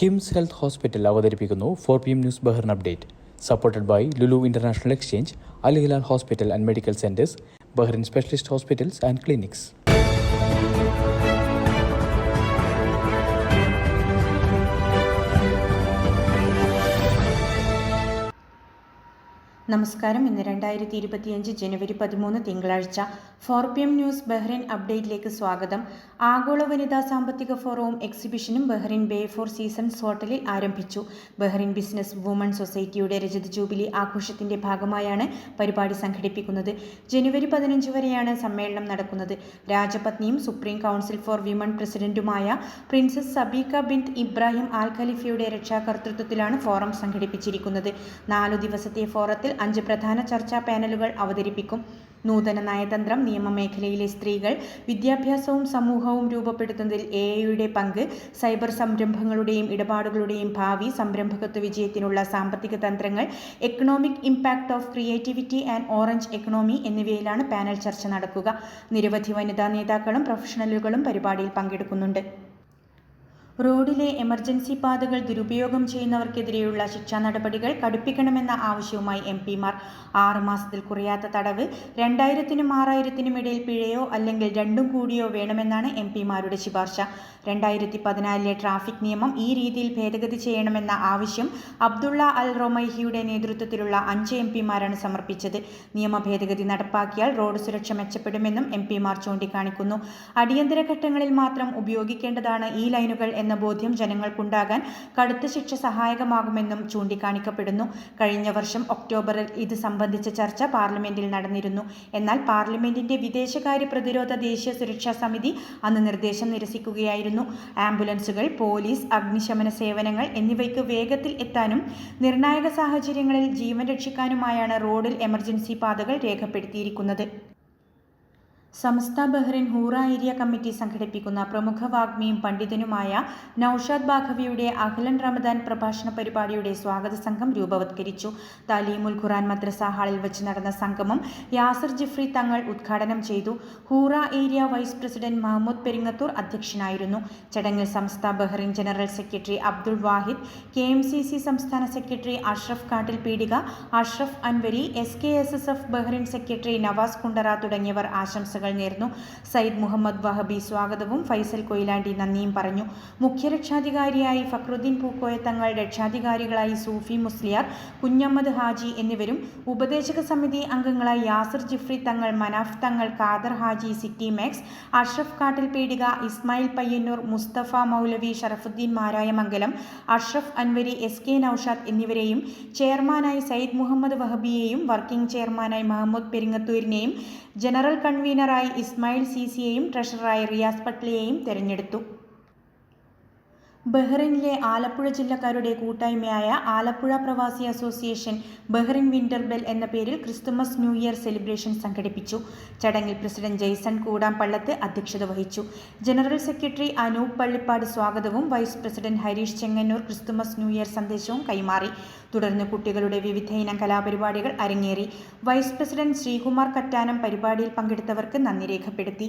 KIMS health hospital അവതരിപ്പിക്കുന്നു four P M news Bahrain update. Supported by Lulu international exchange Al Hilal hospital and medical centres Bahrain specialist hospitals and clinics. നമസ്കാരം. ഇന്ന് രണ്ടായിരത്തി ഇരുപത്തിയഞ്ച് ജനുവരി പതിമൂന്ന് തിങ്കളാഴ്ച four P M news Bahrain അപ്ഡേറ്റിലേക്ക് സ്വാഗതം. ആഗോള വനിതാ സാമ്പത്തിക ഫോറവും എക്സിബിഷനും ബഹ്റിൻ ബേ ഫോർ സീസൺസ് ഹോട്ടലിൽ ആരംഭിച്ചു. ബഹ്റിൻ ബിസിനസ് വുമൺ സൊസൈറ്റിയുടെ രജത ജൂബിലി ആഘോഷത്തിന്റെ ഭാഗമായാണ് പരിപാടി സംഘടിപ്പിക്കുന്നത്. ജനുവരി പതിനഞ്ച് വരെയാണ് സമ്മേളനം നടക്കുന്നത്. രാജപത്നിയും സുപ്രീം കൗൺസിൽ ഫോർ വിമൺ പ്രസിഡന്റുമായ princess Sabeeka bint Ibrahim Al ഖലീഫയുടെ രക്ഷാകർതൃത്വത്തിലാണ് ഫോറം സംഘടിപ്പിച്ചിരിക്കുന്നത്. നാലു ദിവസത്തെ ഫോറത്തിൽ അഞ്ച് പ്രധാന ചർച്ചാ പാനലുകൾ അവതരിപ്പിക്കും. നൂതന നയതന്ത്രം നിയമമേഖലയിലെ സ്ത്രീകൾ വിദ്യാഭ്യാസവും സമൂഹവും രൂപപ്പെടുത്തുന്നതിൽ എ ഐയുടെ പങ്ക് സൈബർ സംരംഭങ്ങളുടെയും ഇടപാടുകളുടെയും ഭാവി സംരംഭകത്വ വിജയത്തിനുള്ള സാമ്പത്തിക തന്ത്രങ്ങൾ economic impact of creativity and orange economy എന്നിവയിലാണ് പാനൽ ചർച്ച നടക്കുക. നിരവധി വനിതാ നേതാക്കളും പ്രൊഫഷണലുകളും പരിപാടിയിൽ പങ്കെടുക്കുന്നുണ്ട്. റോഡിലെ എമർജൻസി പാതകൾ ദുരുപയോഗം ചെയ്യുന്നവർക്കെതിരെയുള്ള ശിക്ഷാ നടപടികൾ കടുപ്പിക്കണമെന്ന ആവശ്യവുമായി എം പിമാർ. ആറ് മാസത്തിൽ കുറയാത്ത തടവ് രണ്ടായിരത്തിനും ആറായിരത്തിനും ഇടയിൽ പിഴയോ അല്ലെങ്കിൽ രണ്ടും കൂടിയോ വേണമെന്നാണ് എം പിമാരുടെ ശുപാർശ. രണ്ടായിരത്തി പതിനാലിലെ ട്രാഫിക് നിയമം ഈ രീതിയിൽ ഭേദഗതി ചെയ്യണമെന്ന ആവശ്യം അബ്ദുള്ള അൽ റൊമൈഹിയുടെ നേതൃത്വത്തിലുള്ള അഞ്ച് എം പിമാരാണ് സമർപ്പിച്ചത്. നിയമ ഭേദഗതി നടപ്പാക്കിയാൽ റോഡ് സുരക്ഷ മെച്ചപ്പെടുമെന്നും എം പിമാർ ചൂണ്ടിക്കാണിക്കുന്നു. അടിയന്തര ഘട്ടങ്ങളിൽ മാത്രം ഉപയോഗിക്കേണ്ടതാണ് ഈ ലൈനുകൾ എന്ന ബോധ്യം ജനങ്ങൾക്കുണ്ടാകാൻ കടുത്ത ശിക്ഷ സഹായകമാകുമെന്നും ചൂണ്ടിക്കാണിക്കപ്പെടുന്നു. കഴിഞ്ഞ വർഷം ഒക്ടോബറിൽ ഇത് സംബന്ധിച്ച ചർച്ച പാർലമെന്റിൽ നടന്നിരുന്നു. എന്നാൽ പാർലമെന്റിന്റെ വിദേശകാര്യ പ്രതിരോധ ദേശീയ സുരക്ഷാ സമിതി അന്ന് നിർദ്ദേശം നിരസിക്കുകയായിരുന്നു. ആംബുലൻസുകൾ പോലീസ് അഗ്നിശമന സേവനങ്ങൾ എന്നിവയ്ക്ക് വേഗത്തിൽ എത്താനും നിർണായക സാഹചര്യങ്ങളിൽ ജീവൻ രക്ഷിക്കാനുമായാണ് റോഡിൽ എമർജൻസി പാതകൾ രേഖപ്പെടുത്തിയിരിക്കുന്നത്. Samastha Bahrain Hoora area committee സംഘടിപ്പിക്കുന്ന പ്രമുഖ വാഗ്മിയും പണ്ഡിതനുമായ നൌഷാദ് ബാഖവിയുടെ അഖിലൻ റമദാൻ പ്രഭാഷണ പരിപാടിയുടെ സ്വാഗത സംഘം രൂപവത്കരിച്ചു. താലീമുൽ ഖുറാൻ മദ്രസ ഹാളിൽ വെച്ച് നടന്ന സംഗമം യാസർ ജിഫ്രി തങ്ങൾ ഉദ്ഘാടനം ചെയ്തു. Hoora area vice president Mahmood Peringathur അധ്യക്ഷനായിരുന്നു. ചടങ്ങിൽ Samastha Bahrain general secretary Abdul Wahid K M C C സംസ്ഥാന secretary Ashraf Kattil Peedika Ashraf Anwari S K S S F Bahrain secretary Navas Kundara തുടങ്ങിയവർ ആശംസകൾ നേർന്നു. സയ്യിദ് മുഹമ്മദ് വഹബി സ്വാഗതവും ഫൈസൽ കൊയിലാണ്ടി നന്ദിയും പറഞ്ഞു. മുഖ്യ രക്ഷാധികാരിയായി ഫക്രുദ്ദീൻ പൂക്കോയ തങ്ങൾ രക്ഷാധികാരികളായി സൂഫി മുസ്ലിയാർ കുഞ്ഞമ്മദ് ഹാജി എന്നിവരും ഉപദേശക സമിതി അംഗങ്ങളായി Yasir Jifri Thangal Manaf Thangal Kader Haji City Max Ashraf Kattil Pedika Ismail Payyanur Musthafa Moulavi Sharafuddeen Marayamangalam Ashraf Anwari S K Noushad എന്നിവരെയും ചെയർമാനായി സയ്യിദ് മുഹമ്മദ് വഹബിയെയും വർക്കിംഗ് ചെയർമാനായി മഹമ്മൂദ് പെരിങ്ങത്തൂരിനെയും ജനറൽ കൺവീനറായി ഇസ്മായിൽ സിസിയെയും ട്രഷററായി റിയാസ് പട്ലിയെയും തെരഞ്ഞെടുത്തു. ബഹ്റിനിലെ ആലപ്പുഴ ജില്ലക്കാരുടെ കൂട്ടായ്മയായ ആലപ്പുഴ പ്രവാസി അസോസിയേഷൻ ബഹ്റിൻ വിന്റർ ബെൽ എന്ന പേരിൽ ക്രിസ്തുമസ് ന്യൂ ഇയർ സെലിബ്രേഷൻ സംഘടിപ്പിച്ചു. ചടങ്ങിൽ പ്രസിഡന്റ് ജെയ്സൺ കൂടാം പള്ളത്ത് അധ്യക്ഷത വഹിച്ചു. ജനറൽ സെക്രട്ടറി അനൂപ് പള്ളിപ്പാട് സ്വാഗതവും vice president Harish Chengannur Christmas new year സന്ദേശവും കൈമാറി. തുടർന്ന് കുട്ടികളുടെ വിവിധ ഇനം കലാപരിപാടികൾ അരങ്ങേറി. വൈസ് പ്രസിഡന്റ് ശ്രീകുമാർ കറ്റാനം പരിപാടിയിൽ പങ്കെടുത്തവർക്ക് നന്ദി രേഖപ്പെടുത്തി.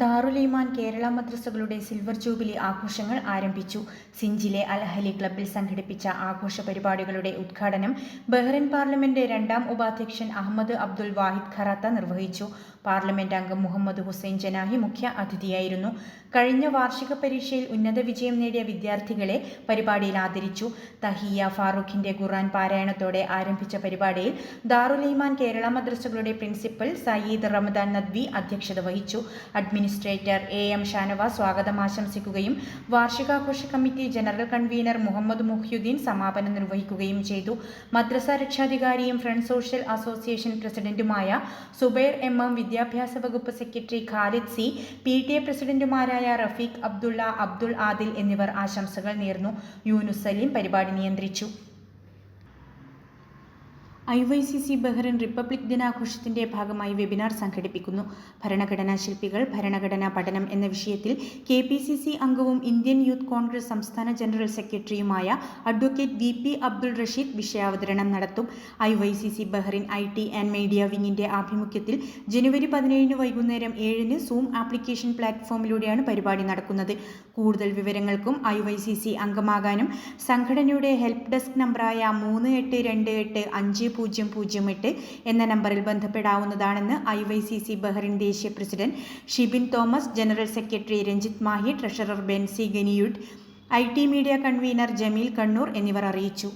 സ്പോർട്സുകളുടെ സിൽവർ ജൂബിലി ആഘോഷങ്ങൾ ആരംഭിച്ചു. സിഞ്ചിലെ അൽഹലി ക്ലബിൽ സംഘടിപ്പിച്ച ആഘോഷ പരിപാടികളുടെ ഉദ്ഘാടനം ബഹ്റൈൻ പാർലമെന്റ് രണ്ടാം ഉപാധ്യക്ഷൻ അഹമ്മദ് അബ്ദുൽ വാഹിദ് ഖറാത്ത നിർവഹിച്ചു. പാർലമെന്റ് അംഗം മുഹമ്മദ് ഹുസൈൻ ജനാഹി മുഖ്യ അതിഥിയായിരുന്നു. കഴിഞ്ഞ വാർഷിക പരീക്ഷയിൽ ഉന്നത വിജയം നേടിയ വിദ്യാർത്ഥികളെ പരിപാടിയിൽ ആദരിച്ചു. തഹിയ ഫാറൂഖിന്റെ ഖുർആൻ പാരായണത്തോടെ ആരംഭിച്ച പരിപാടിയിൽ ദാറുൽ കേരള മദ്രസകളുടെ പ്രിൻസിപ്പൽ സയ്യിദ് റമദാൻ നദ്വി അധ്യക്ഷത വഹിച്ചു. അഡ്മിനിസ്ട്രേറ്റർ എ എം ഷാനവാസ് സ്വാഗതം ആശംസിക്കുകയും വാർഷികാഘോഷ committee general convener Muhammad Muhyuddin സമാപനം നിർവഹിക്കുകയും ചെയ്തു. മദ്രസ രക്ഷാധികാരിയും ഫ്രണ്ട് സോഷ്യൽ അസോസിയേഷൻ പ്രസിഡന്റുമായ സുബൈർ എം എം വിദ്യാഭ്യാസ വകുപ്പ് secretary Khalid C P T A പ്രസിഡന്റുമാരായ റഫീഖ് അബ്ദുള്ള അബ്ദുൾ ആദിൽ എന്നിവർ ആശംസകൾ നേർന്നു. യൂനുസ് സലീം പരിപാടി നിയന്ത്രിച്ചു. I Y C C Bahrain republic ദിനാഘോഷത്തിന്റെ ഭാഗമായി വെബിനാർ സംഘടിപ്പിക്കുന്നു. ഭരണഘടനാ ശില്പികൾ ഭരണഘടനാ പഠനം എന്ന വിഷയത്തിൽ കെ പി സി സി അംഗവും ഇന്ത്യൻ യൂത്ത് കോൺഗ്രസ് സംസ്ഥാന ജനറൽ സെക്രട്ടറിയുമായ advocate V P Abdul Rasheed വിഷയാവതരണം നടത്തും. I Y C C Bahrain I T and media വിങ്ങിന്റെ ആഭിമുഖ്യത്തിൽ ജനുവരി പതിനേഴിന് വൈകുന്നേരം ഏഴിന് സൂം ആപ്ലിക്കേഷൻ പ്ലാറ്റ്ഫോമിലൂടെയാണ് പരിപാടി നടക്കുന്നത്. കൂടുതൽ വിവരങ്ങൾക്കും ഐ വൈ സി സി അംഗമാകാനും സംഘടനയുടെ ഹെൽപ്പ് ഡെസ്ക് നമ്പറായ മൂന്ന് എട്ട് രണ്ട് എട്ട് അഞ്ച് പൂജ്യം പൂജ്യം എട്ട് എന്ന നമ്പറിൽ ബന്ധപ്പെടാവുന്നതാണെന്ന് I Y C C Bahrain ദേശീയ president Shibin Thomas general secretary Ranjith Mahe treasurer Bensy Ganiyud I T media convener Jameel Kannur എന്നിവർ അറിയിച്ചു.